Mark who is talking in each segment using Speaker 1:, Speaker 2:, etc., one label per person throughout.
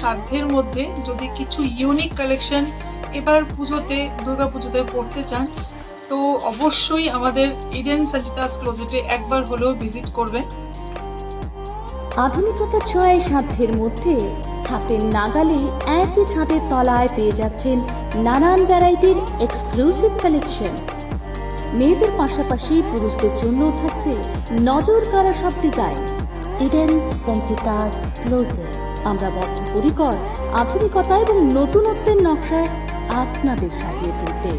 Speaker 1: সাধ্যের মধ্যে যদি কিছু ইউনিক কালেকশন এবার পুজোতে, দুর্গা পুজোতে পড়তে চান, তো অবশ্যই আমাদের ইডেন সঞ্চিতাস ক্লোজেটে একবার হলেও ভিজিট করবেন।
Speaker 2: আধুনিকতার ছোঁয়ায় সাধ্যের মধ্যে হাতের নাগালে একই ছাদের তলায় পেয়ে যাচ্ছেন নানান ভ্যারাইটির এক্সক্লুসিভ কালেকশন মেয়েদের পাশাপাশি পুরুষদের জন্য থাকছে নজর কাড়া সব ডিজাইন ইডেন সঞ্চিতাস ক্লোজেট আমরা বদ্ধপরিকর আধুনিকতা এবং নতুনত্বের নকশায় আপনাদের সাজিয়ে তুলতে।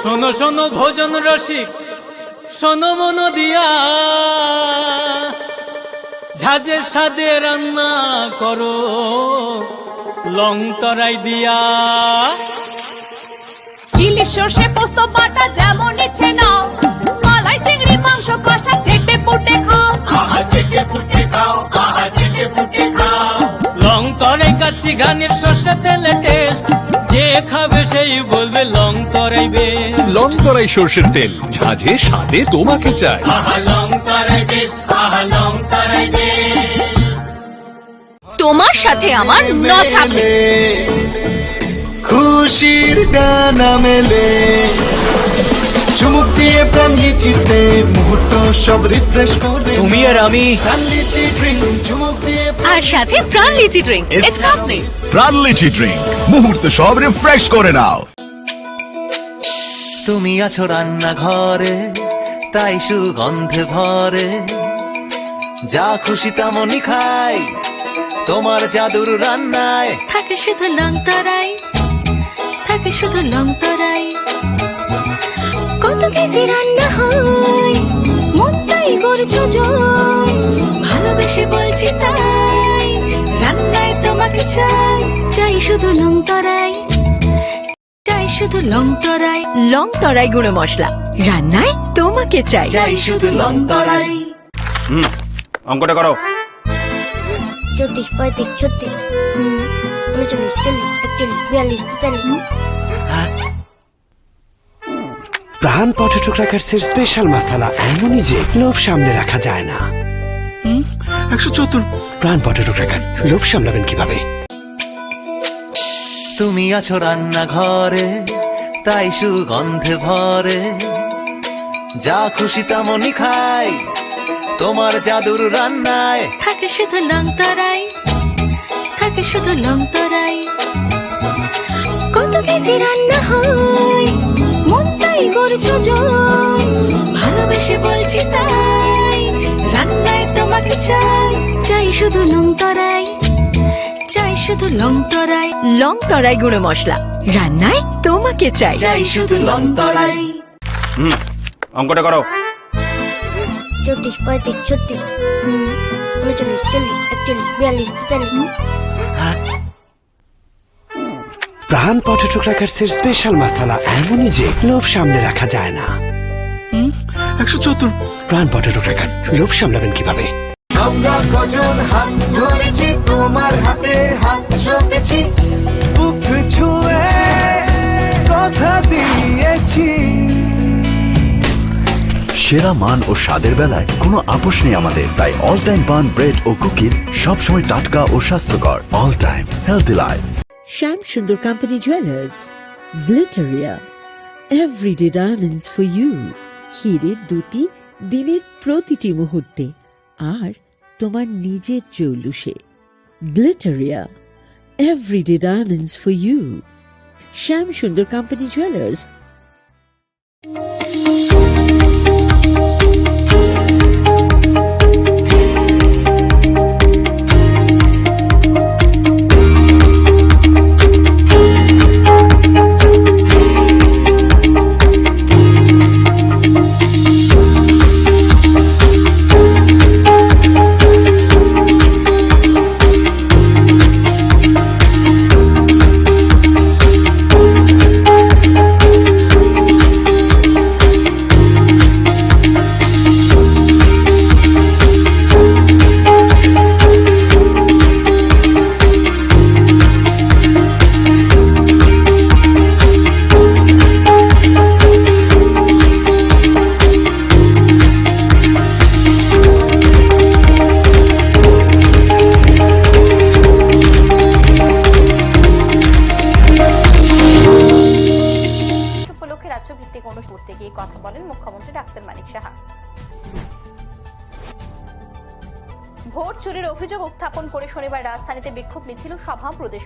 Speaker 3: শোনো শোনো ভোজন রসিক, শোনো মন দিয়া ঝাঁঝের সাদে রান্না করো লং তরাই দিয়া।
Speaker 4: ইলিশ সর্ষে পোস্ত বাটা যেমন
Speaker 3: তরাই গানের শস্য তেলে টেস্ট যে খাবে সেই বলবে লং তরাইবে
Speaker 5: লং তরাই সর্ষের তেল। ঝাঁঝে স্বাদে তোমাকে চাই।
Speaker 3: আহা লং তরাই বেস্ট আহা লং তরাই বেস্ট
Speaker 4: তোমার সাথে আমার ন ছাপলে
Speaker 6: খুশির গান মেলে। চুমুক দিয়ে প্রাণ লিচিতে মুহূর্ত সব রিফ্রেশ করে।
Speaker 3: তুমি আর আমি।
Speaker 6: প্রাণ লিচি ড্রিঙ্ক চুমুক দিয়ে
Speaker 4: আর সাথে প্রাণ লিচি ড্রিঙ্ক স্কাপলি
Speaker 5: প্রাণ লিচি ড্রিঙ্ক মুহূর্ত সব রিফ্রেশ করে নাও।
Speaker 6: তুমি আছো রান্নাঘরে তাই সুগন্ধে ভরে। যা খুশি তেমনই খাই তোমার জাদুর রান্নায়।
Speaker 4: থাকে শুধু লং তরাই থাকে শুধু লং তরাই কত কেজি রান্না হয় মনটাই করছ জয়। ভালোবেসে বলছি তাই। রান্নায় তোমাকে চাই। চাই শুধু লং তরাই। চাই শুধু লং তরাই। লং তরাই গুঁড়ো মশলা। রান্নায় তোমাকে চাই।
Speaker 6: চাই শুধু লং তরাই।
Speaker 7: অঙ্কটা করো।
Speaker 8: চৌত্রিশ পঁয়ত্রিশ ছত্রিশ। উনচল্লিশ চল্লিশ একচল্লিশ বিয়াল্লিশ তেতাল্লিশ।
Speaker 9: প্রাণ পটেটো ক্র্যাকার্সের স্পেশাল মশলা এমনই যে লোভ সামনে রাখা যায় না। একশো চতুর প্রাণ পটেটো ক্র্যাকার লোভ সামলাবেন কীভাবে?
Speaker 6: তুমি আছো রান্নাঘরে তাই সুগন্ধে ভরে। যা খুশি তেমনই খাই তোমার জাদুর রান্নায়।
Speaker 4: থাকে শুধু লং তরাই থাকে শুধু লং তরাই কত কেজি রান্না হয়? করছ জয় ভালোবেসে বলছি তাই রান্নায় তোমাকে চাই। চাই শুধু লং তরাই চাই শুধু লং তরাই। লং তরাই গুঁড়ো মশলা রান্নায় তোমাকে চাই।
Speaker 6: চাই শুধু লং তরাই।
Speaker 7: হুম অঙ্কটা করো।
Speaker 8: চৌত্রিশ পঁয়ত্রিশ ছত্রিশ উনচল্লিশ চল্লিশ একচল্লিশ বিয়াল্লিশ তেতাল্লিশ।
Speaker 9: প্রাণ পটেটো ক্র্যাকার্সের স্পেশাল মশলা এমনই যে লোভ সামনে রাখা যায় না। একশো চতুর প্রাণ পটেটো ক্র্যাকার লোভ সামলাবেন কীভাবে?
Speaker 6: আমরা কজন হাত ধরেছি তোমার হাতে হাত সপেছি বুক ছুঁয়ে কথা দিয়েছি।
Speaker 5: সেরা মান ও স্বাদের বেলায় কোনো আপোষ নেই আমাদের তাই অল টাইম পান ব্রেড ও কুকিজ সবসময় টাটকা ও স্বাস্থ্যকর। All time healthy life
Speaker 10: Sham Sundar Company Jewelers, Glitteria, Everyday Diamonds for You, হীরের দুটি দিনের প্রতিটি মুহূর্তে আর তোমার নিজের জৌলুসে Glitteria everyday diamonds for you Shyam Sundar company jewellers রাজ্য ভিত্তিক অনুষ্ঠান করতে গিয়ে কথা বলেন মুখ্যমন্ত্রী ডাক্তার মানিক সাহা। ভোট চুরির অভিযোগ উত্থাপন করে শনিবার রাজধানীতে বিক্ষোভ মিছিল সভা প্রদেশ